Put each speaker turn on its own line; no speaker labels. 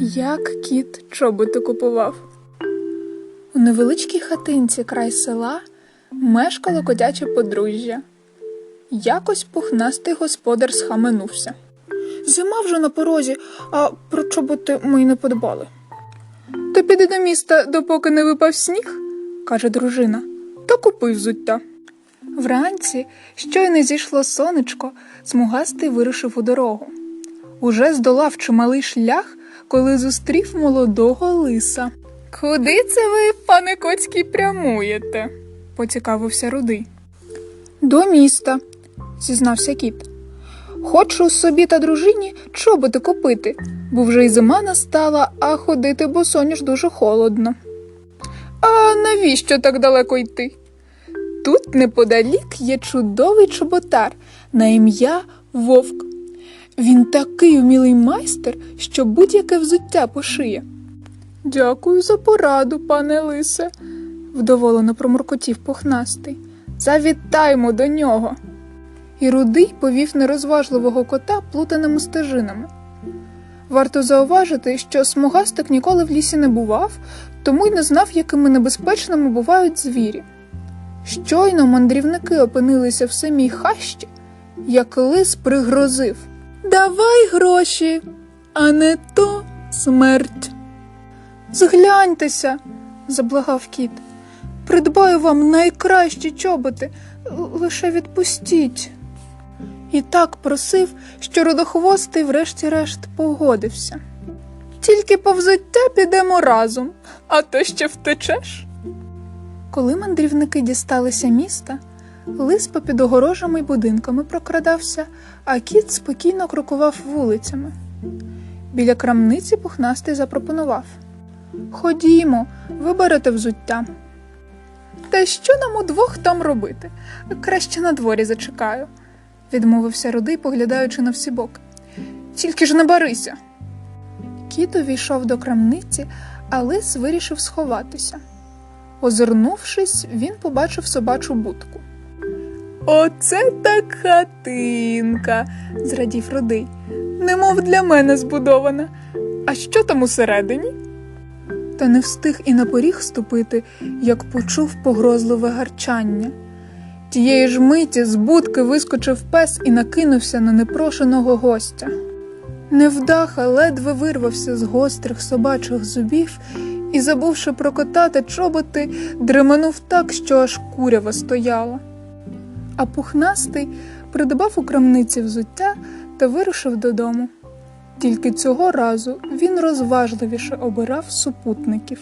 Як кіт чоботи купував. У невеличкій хатинці край села мешкало котяче подружжя. Якось пухнастий господар схаменувся. Зима вже на порозі, а про чоботи ми й не подбали. То піди до міста, допоки не випав сніг, каже дружина, та купи взуття. Вранці, щойно зійшло сонечко, смугастий вирушив у дорогу. Уже здолав чималий шлях, коли зустрів молодого лиса. Куди це ви, пане Коцький, прямуєте? поцікавився рудий. До міста, зізнався кіт. Хочу собі та дружині чоботи купити, бо вже й зима настала, а ходити босоніж дуже холодно. А навіщо так далеко йти? Тут неподалік є чудовий чоботар на ім'я Вовк. Він такий умілий майстер, що будь-яке взуття пошиє. Дякую за пораду, пане лисе, вдоволено промуркотів пухнастий. Завітаймо до нього. І рудий повів нерозважливого кота плутаними стежинами. Варто зауважити, що смугастик ніколи в лісі не бував, тому й не знав, якими небезпечними бувають звірі. Щойно мандрівники опинилися в самій хащі, як лис пригрозив Давай гроші, а не то смерть. Згляньтеся, заблагав кіт. Придбаю вам найкращі чоботи, лише відпустіть. І так просив, що родохвостий врешті-решт погодився. Тільки по взуття підемо разом, а то ще втечеш. Коли мандрівники дісталися міста, лис попід огорожами й будинками прокрадався, а кіт спокійно крокував вулицями. Біля крамниці пухнастий запропонував Ходімо, виберете взуття. Та що нам удвох там робити? Краще на дворі зачекаю, відмовився рудий, поглядаючи на всі боки. Тільки ж не барися. Кіт увійшов до крамниці, а лис вирішив сховатися. Озирнувшись, він побачив собачу будку. Оце так хатинка, зрадів рудий. Немов для мене збудована. А що там усередині? Та не встиг і на поріг ступити, як почув погрозливе гарчання. Тієї ж миті з будки вискочив пес і накинувся на непрошеного гостя. Невдаха ледве вирвався з гострих собачих зубів і, забувши про кота та чоботи, дременув так, що аж курява стояла. А пухнастий придбав у крамниці взуття та вирушив додому. Тільки цього разу він розважливіше обирав супутників.